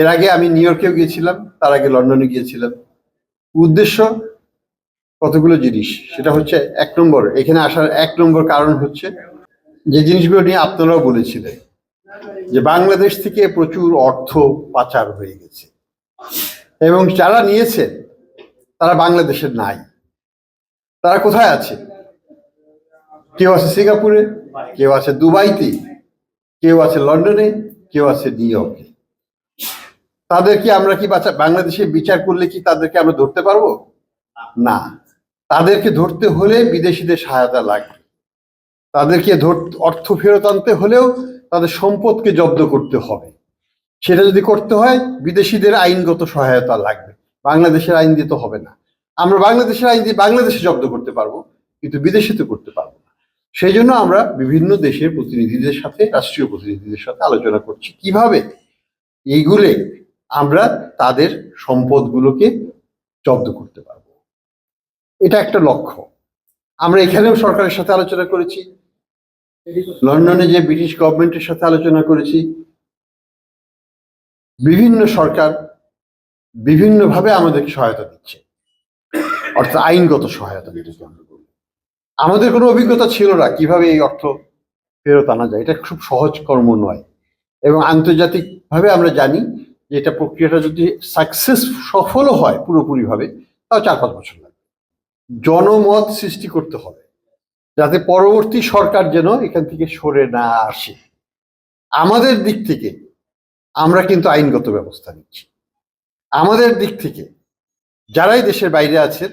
এর আগে আমি নিউ ইয়র্কেও গিয়েছিলাম, তার আগে লন্ডনে গিয়েছিলাম। উদ্দেশ্য কতগুলো জিনিস? সেটা হচ্ছে এক নম্বর, এখানে আসার এক নম্বর কারণ হচ্ছে যে জিনিসগুলো নিয়ে আপনারাও বলেছিলেন, যে বাংলাদেশ থেকে প্রচুর অর্থ পাচার হয়ে গেছে। এবং যারা নিয়েছে, তারা বাংলাদেশের নাই। তারা কোথায় আছে? কেউ আছে সিঙ্গাপুরে, কেউ আছে দুবাইতে, কেউ আছে লন্ডনে, কেউ আছে নিউ ইয়র্কে। তাদেরকে আমরা কি বাঁচা বাংলাদেশে বিচার করলে কি তাদেরকে আমরা ধরতে পারব? না। তাদেরকে ধরতে হলে বিদেশিদের সহায়তা লাগবে তাদেরকে অর্থ ফেরত আনতে হলেও তাদের সম্পদকে জব্দ করতে হবে। সেটা যদি করতে হয়, বিদেশিদের আইনগত সহায়তা লাগবে। বাংলাদেশের আইন দিয়ে তো হবে না। আমরা বাংলাদেশের আইন দিয়ে বাংলাদেশে জব্দ করতে পারব, কিন্তু বিদেশে তো করতে পারব না। সেই জন্য আমরা বিভিন্ন দেশের প্রতিনিধিদের সাথে, রাষ্ট্রীয় প্রতিনিধিদের সাথে আলোচনা করছি। কীভাবে? এইগুলে আমরা তাদের সম্পদগুলোকে জব্দ করতে পারব। এটা একটা লক্ষ্য। আমরা এখানেও সরকারের সাথে আলোচনা করেছি। লন্ডনে যে ব্রিটিশ গভর্নমেন্টের সাথে আলোচনা করেছি। বিভিন্ন সরকার বিভিন্নভাবে আমাদেরকে সহায়তা দিচ্ছে। অর্থাৎ আইনগত সহায়তা বলি আমাদের কোনো অভিজ্ঞতা ছিল না কীভাবে এই অর্থ ফেরত আনা যায়। এটা খুব সহজ কর্ম নয়। এবং আন্তর্জাতিকভাবে আমরা জানি এটা প্রক্রিয়াটা যদি সাকসেস সফলও হয় পুরোপুরিভাবে, তাও চার পাঁচ বছর লাগবে। জনমত সৃষ্টি করতে হবে, যাতে পরবর্তী সরকার যেন এখান থেকে সরে না আসে। আমাদের দিক থেকে আমরা কিন্তু আইনগত ব্যবস্থা নিচ্ছি। আমাদের দিক থেকে যারাই দেশের বাইরে আছেন,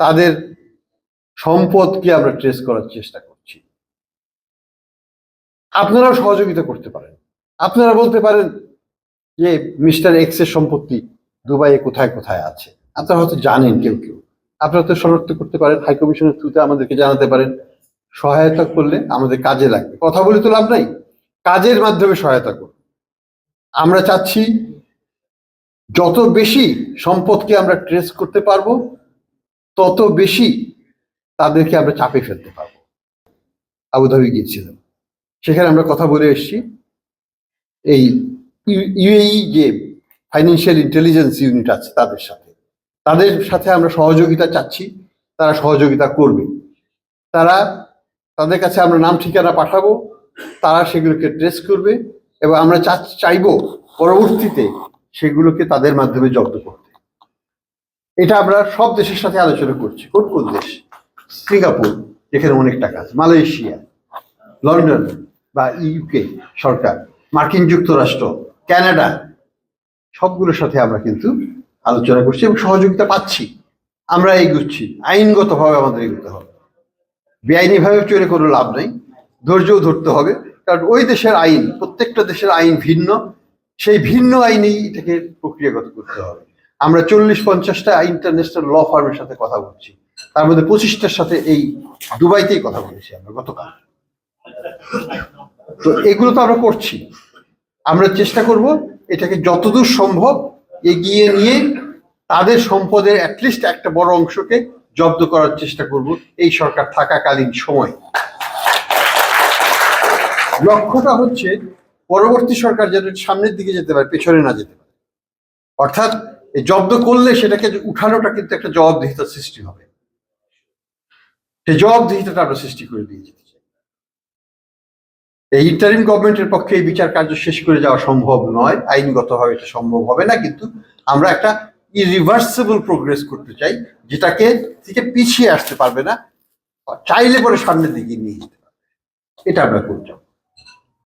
তাদের সম্পদকে আমরা ট্রেস করার চেষ্টা করছি। আপনারাও সহযোগিতা করতে পারেন। আপনারা বলতে পারেন যে মিস্টার এক্সের সম্পত্তি দুবাইয়ে কোথায় কোথায় আছে। আপনারা হয়তো জানেন কেউ কেউ। আপনারা তো শনাক্ত করতে পারেন হাইকমিশনের থ্রুতে আমাদেরকে জানাতে পারেন। সহায়তা করলে আমাদের কাজে লাগবে। কথা বলে তো লাভ নাই। কাজের মাধ্যমে সহায়তা করুন। আমরা চাচ্ছি যত বেশি সম্পদকে আমরা ট্রেস করতে পারব, তত বেশি তাদেরকে আমরা চাপে ফেলতে পারব। আবুধাবি গিয়েছিলাম। সেখানে আমরা কথা বলে এসছি। এই ইউএই যে ফাইন্যান্সিয়াল ইন্টেলিজেন্স ইউনিট আছে তাদের সাথে তাদের সাথে আমরা সহযোগিতা চাচ্ছি তারা সহযোগিতা করবে তারা তাদের কাছে আমরা নাম ঠিকানা পাঠাবো তারা সেগুলোকে ট্রেস করবে এবং আমরা চাইব পরবর্তীতে সেগুলোকে তাদের মাধ্যমে জব্দ করতে এটা আমরা সব দেশের সাথে আলোচনা করছি কোন কোন দেশ সিঙ্গাপুর যেখানে অনেক টাকা আছে মালয়েশিয়া লন্ডন বা ইউকে সরকার মার্কিন যুক্তরাষ্ট্র কানাডা সবগুলোর সাথে আমরা কিন্তু আলোচনা করছি এবং সহযোগিতা পাচ্ছি। আমরা এগুচ্ছি। আইনগতভাবে আমাদের এগুতে হবে। বেআইনিভাবে চলে কোনো লাভ নেই। ধৈর্যও ধরতে হবে। কারণ ওই দেশের আইন, প্রত্যেকটা দেশের আইন ভিন্ন। সেই ভিন্ন আইনেই এটাকে প্রক্রিয়াগত করতে হবে। আমরা চল্লিশ পঞ্চাশটা ইন্টারন্যাশনাল ল ফার্মের সাথে কথা বলছি। তার মধ্যে পঁচিশটার সাথে এই দুবাইতেই কথা বলেছি আমরা গতকাল। তো এগুলো তো আমরা করছি। আমরা চেষ্টা করব এটাকে যতদূর সম্ভব এগিয়ে নিয়ে তাদের সম্পদের অ্যাটলিস্ট একটা বড় অংশকে জব্দ করার চেষ্টা করব এই সরকার থাকাকালীন সময়। লক্ষ্যটা হচ্ছে পরবর্তী সরকার যেন সামনের দিকে যেতে পারে, পেছনে না যেতে পারে। অর্থাৎ জব্দ করলে সেটাকে উঠানোটা কিন্তু একটা জবাবদিহিতার সৃষ্টি হবে। সেই জবাবদিহিতাটা আমরা সৃষ্টি করে দিয়ে যেতে চাই এই ইন্টারিম গভর্নমেন্টের পক্ষে এই বিচার কার্য শেষ করে যাওয়া সম্ভব নয়। আইনগতভাবে এটা সম্ভব হবে না, কিন্তু আমরা একটা ইরিভার্সিবল প্রোগ্রেস করতে চাই, যেটাকে থেকে পিছিয়ে আসতে পারবে না, চাইলে পরে সামনের দিকে নিয়ে যেতে পারবে। এটা আমরা করতে